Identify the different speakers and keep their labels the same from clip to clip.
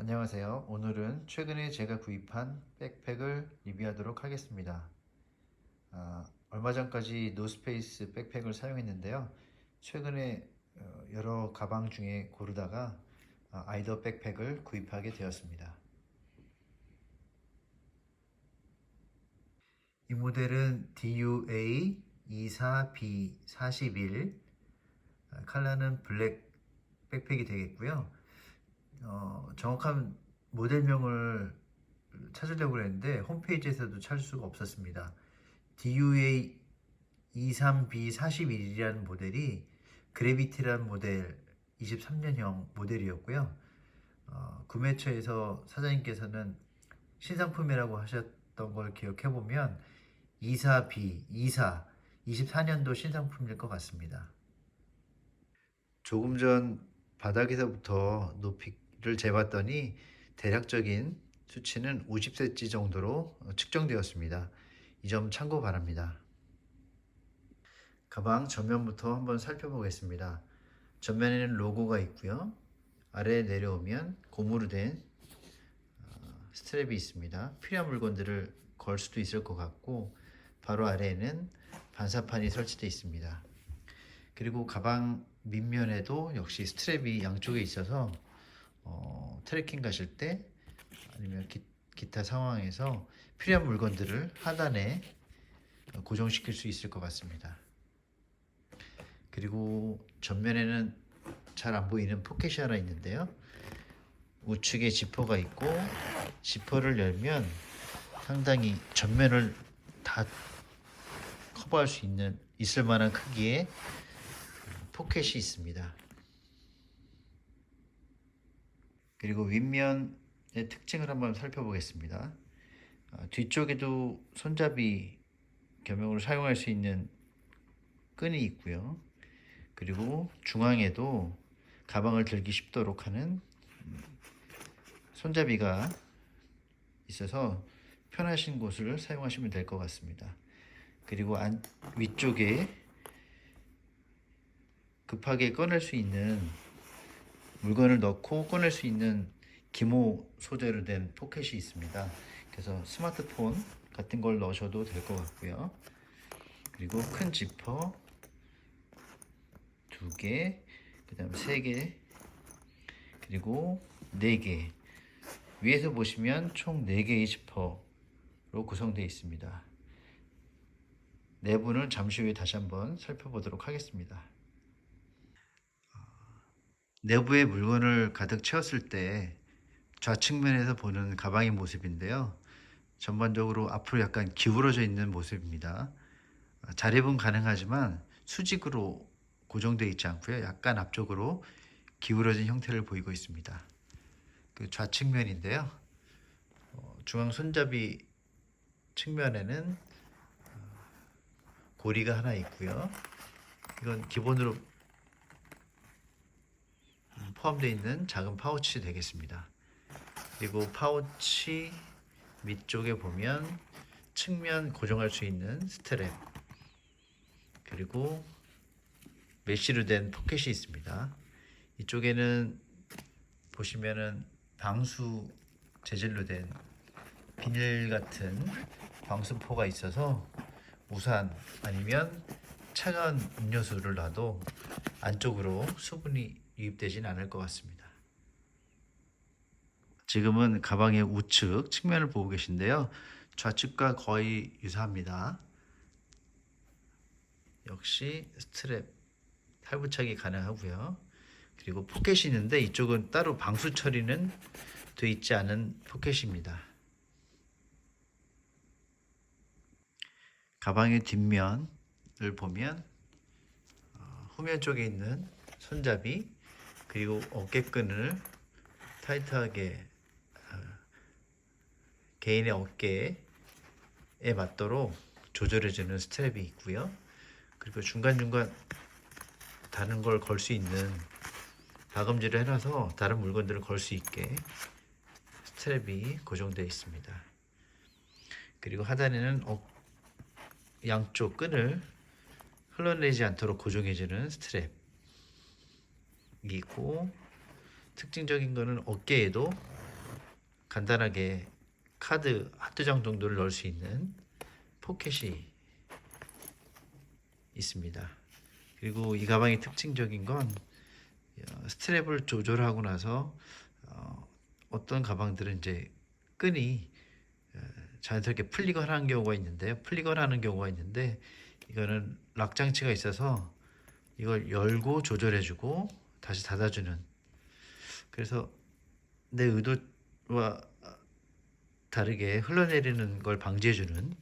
Speaker 1: 안녕하세요. 오늘은 최근에 제가 구입한 백팩을 리뷰하도록 하겠습니다. 아, 얼마 전까지 노스페이스 백팩을 사용했는데요. 최근에 어, 여러 가방 중에 고르다가 아, 아이더 백팩을 구입하게 되었습니다. 이 모델은 DUA 24B41 아, 컬러는 블랙 백팩이 되겠고요. 어, 정확한 모델명을 찾으려고 했는데 홈페이지에서도 찾을 수가 없었습니다. DUA 23B41이라는 모델이 그래비티라는 모델 23년형 모델이었고요. 어, 구매처에서 사장님께서는 신상품이라고 하셨던 걸 기억해 보면 24B, 24, 24년도 신상품일 것 같습니다. 조금 전 바닥에서부터 높이 를 재봤더니 대략적인 수치는 50cm 정도로 측정되었습니다. 이 점 참고 바랍니다. 가방 전면부터 한번 살펴보겠습니다. 전면에는 로고가 있고요. 아래에 내려오면 고무로 된 어, 스트랩이 있습니다. 필요한 물건들을 걸 수도 있을 것 같고 바로 아래에는 반사판이 설치되어 있습니다. 그리고 가방 밑면에도 역시 스트랩이 양쪽에 있어서 어, 트레킹 가실 때 아니면 기, 기타 상황에서 필요한 물건들을 하단에 고정시킬 수 있을 것 같습니다. 그리고 전면에는 잘 안 보이는 포켓이 하나 있는데요. 우측에 지퍼가 있고 지퍼를 열면 상당히 전면을 다 커버할 수 있는 있을 만한 크기의 포켓이 있습니다. 그리고 윗면의 특징을 한번 살펴보겠습니다. 아, 뒤쪽에도 손잡이 겸용으로 사용할 수 있는 끈이 있고요. 그리고 중앙에도 가방을 들기 쉽도록 하는 음, 손잡이가 있어서 편하신 곳을 사용하시면 될 것 같습니다. 그리고 안, 위쪽에 급하게 꺼낼 수 있는 물건을 넣고 꺼낼 수 있는 기모 소재로 된 포켓이 있습니다. 그래서 스마트폰 같은 걸 넣으셔도 될 것 같고요. 그리고 큰 지퍼 두 개, 그 다음 세 개, 그리고 네 개. 위에서 보시면 총네 개의 지퍼로 구성되어 있습니다. 내부는 잠시 후에 다시 한번 살펴보도록 하겠습니다. 내부에 물건을 가득 채웠을 때 좌측면에서 보는 가방의 모습인데요. 전반적으로 앞으로 약간 기울어져 있는 모습입니다. 자립은 가능하지만 수직으로 고정되어 있지 않고요. 약간 앞쪽으로 기울어진 형태를 보이고 있습니다. 그 좌측면인데요. 어, 중앙 손잡이 측면에는 어, 고리가 하나 있고요. 이건 기본으로 포함되어 있는 작은 파우치 되겠습니다. 그리고 파우치 밑쪽에 보면 측면 고정할 수 있는 스트랩 그리고 메쉬로 된 포켓이 있습니다. 이쪽에는 보시면은 방수 재질로 된 비닐 같은 방수포가 있어서 우산 아니면 차가운 음료수를 놔도 안쪽으로 수분이 유입되진 않을 것 같습니다. 지금은 가방의 우측 측면을 보고 계신데요. 좌측과 거의 유사합니다. 역시 스트랩 탈부착이 가능하고요. 그리고 포켓이 있는데 이쪽은 따로 방수 처리는 돼 있지 않은 포켓입니다. 가방의 뒷면을 보면 어, 후면 쪽에 있는 손잡이 그리고 어깨끈을 타이트하게 어, 개인의 어깨에 맞도록 조절해주는 스트랩이 있고요. 그리고 중간중간 다른 걸 걸 수 있는 박음질을 해놔서 다른 물건들을 걸 수 있게 스트랩이 고정되어 있습니다. 그리고 하단에는 어, 양쪽 끈을 흘러내지 않도록 고정해주는 스트랩 이 있고 특징적인 거는 어깨에도 간단하게 카드 한두 장 정도를 넣을 수 있는 포켓이 있습니다. 그리고 이 가방의 특징적인 건 어, 스트랩을 조절하고 나서 어, 어떤 가방들은 이제 끈이 어, 자연스럽게 풀리거나 하는 경우가 있는데요. 풀리거나 하는 경우가 있는데 이거는 락 장치가 있어서 이걸 열고 조절해주고 다시 닫아주는 그래서 내 의도와 다르게 흘러내리는 걸 방지해주는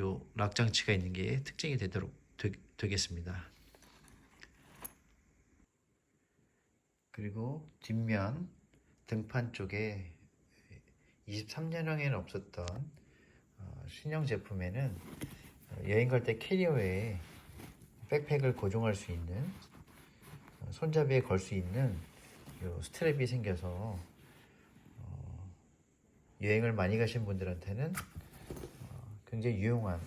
Speaker 1: 요 락 장치가 있는 게 특징이 되도록 되, 되겠습니다. 그리고 뒷면 등판 쪽에 23년형에는 없었던 어, 신형 제품에는 어, 여행 갈 때 캐리어에 백팩을 고정할 수 있는 어, 손잡이에 걸 수 있는 요 스트랩이 생겨서 어, 여행을 많이 가신 분들한테는 어, 굉장히 유용한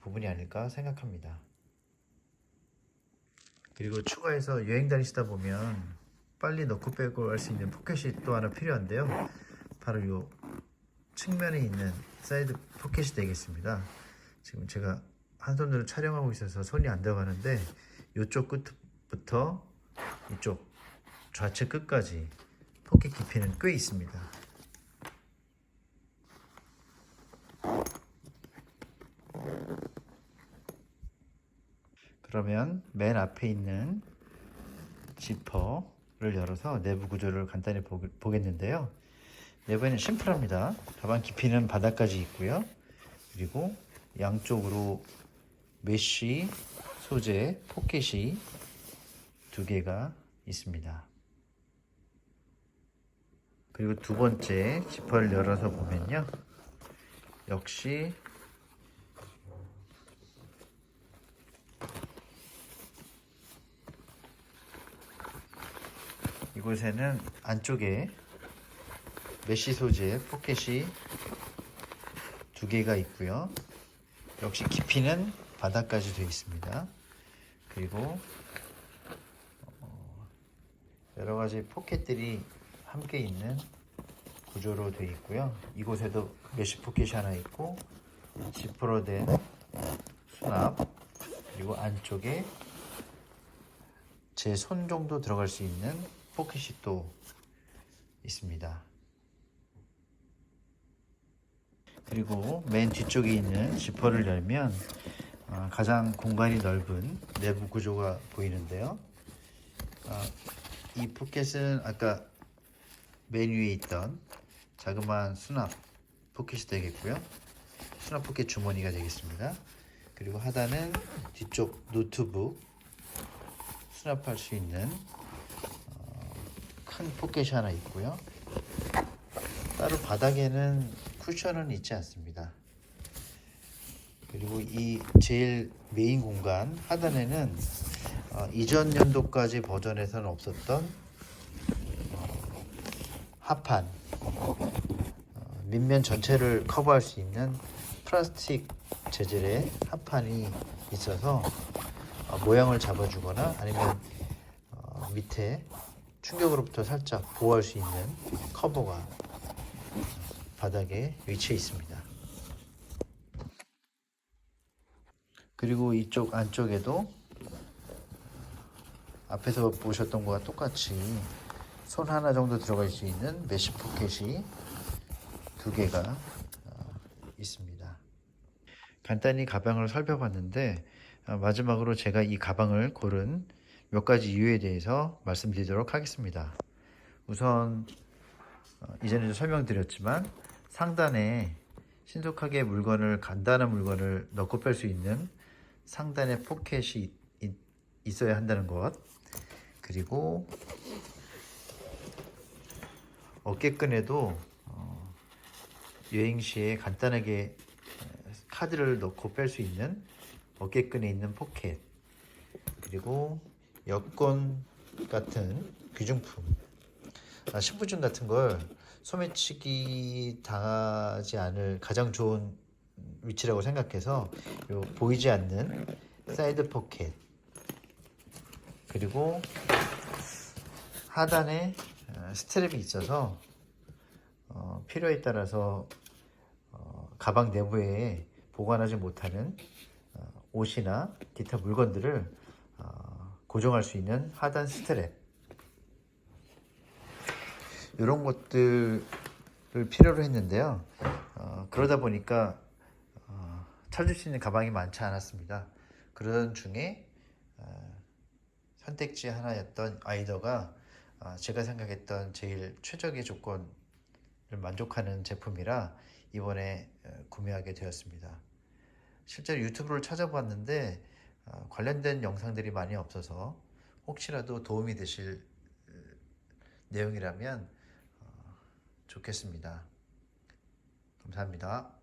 Speaker 1: 부분이 아닐까 생각합니다. 그리고 추가해서 여행 다니시다 보면 빨리 넣고 빼고 할 수 있는 포켓이 또 하나 필요한데요. 바로 요 측면에 있는 사이드 포켓이 되겠습니다. 지금 제가 한 손으로 촬영하고 있어서 손이 안 들어가는데 이쪽 끝 부터 이쪽 좌측 끝까지 포켓 깊이는 꽤 있습니다. 그러면 맨 앞에 있는 지퍼를 열어서 내부 구조를 간단히 보, 보겠는데요. 내부에는 심플합니다. 가방 깊이는 바닥까지 있고요. 그리고 양쪽으로 메쉬 소재 포켓이 두 개가 있습니다. 그리고 두 번째 지퍼를 열어서 보면요. 역시 이곳에는 안쪽에 메쉬 소재 포켓이 두 개가 있고요. 역시 깊이는 바닥까지 되어 있습니다. 그리고 어, 여러 가지 포켓들이 함께 있는 구조로 되어 있고요. 이곳에도 메쉬 포켓이 하나 있고 지퍼로 된 수납 그리고 안쪽에 제 손 정도 들어갈 수 있는 포켓이 또 있습니다. 그리고 맨 뒤쪽에 있는 지퍼를 열면 어, 가장 공간이 넓은 내부 구조가 보이는데요. 어, 이 포켓은 아까 맨 위에 있던 자그마한 수납 포켓이 되겠고요. 수납 포켓 주머니가 되겠습니다. 그리고 하단은 뒤쪽 노트북 수납할 수 있는 어, 큰 포켓이 하나 있고요. 따로 바닥에는 쿠션은 있지 않습니다. 그리고 이 제일 메인 공간 하단에는 어, 이전 연도까지 버전에서는 없었던 어, 하판 어, 밑면 전체를 커버할 수 있는 플라스틱 재질의 하판이 있어서 어, 모양을 잡아주거나 아니면 어, 밑에 충격으로부터 살짝 보호할 수 있는 커버가 바닥에 위치해 있습니다. 그리고 이쪽 안쪽에도 앞에서 보셨던 것과 똑같이 손 하나 정도 들어갈 수 있는 메쉬 포켓이 두 개가 어, 있습니다. 간단히 가방을 살펴봤는데 어, 마지막으로 제가 이 가방을 고른 몇 가지 이유에 대해서 말씀드리도록 하겠습니다. 우선 어, 이전에도 설명드렸지만 상단에 신속하게 물건을 간단한 물건을 넣고 뺄 수 있는 상단에 포켓이 있, 있어야 한다는 것 그리고 어깨끈에도 어, 여행 시에 간단하게 어, 카드를 넣고 뺄 수 있는 어깨끈에 있는 포켓. 그리고 여권 같은 귀중품. 아, 신분증 같은 걸 소매치기 당하지 않을 가장 좋은 위치라고 생각해서 요 보이지 않는 사이드 포켓 그리고 하단에 어, 스트랩이 있어서 어, 필요에 따라서 어, 가방 내부에 보관하지 못하는 어, 옷이나 기타 물건들을 어, 고정할 수 있는 하단 스트랩 이런 것들을 필요로 했는데요. 어, 그러다 보니까 어, 찾을 수 있는 가방이 많지 않았습니다. 그러던 중에 어, 선택지 하나였던 아이더가 어, 제가 생각했던 제일 최적의 조건을 만족하는 제품이라 이번에 어, 구매하게 되었습니다. 실제로 유튜브를 찾아봤는데 어, 관련된 영상들이 많이 없어서 혹시라도 도움이 되실 어, 내용이라면 어, 좋겠습니다. 감사합니다.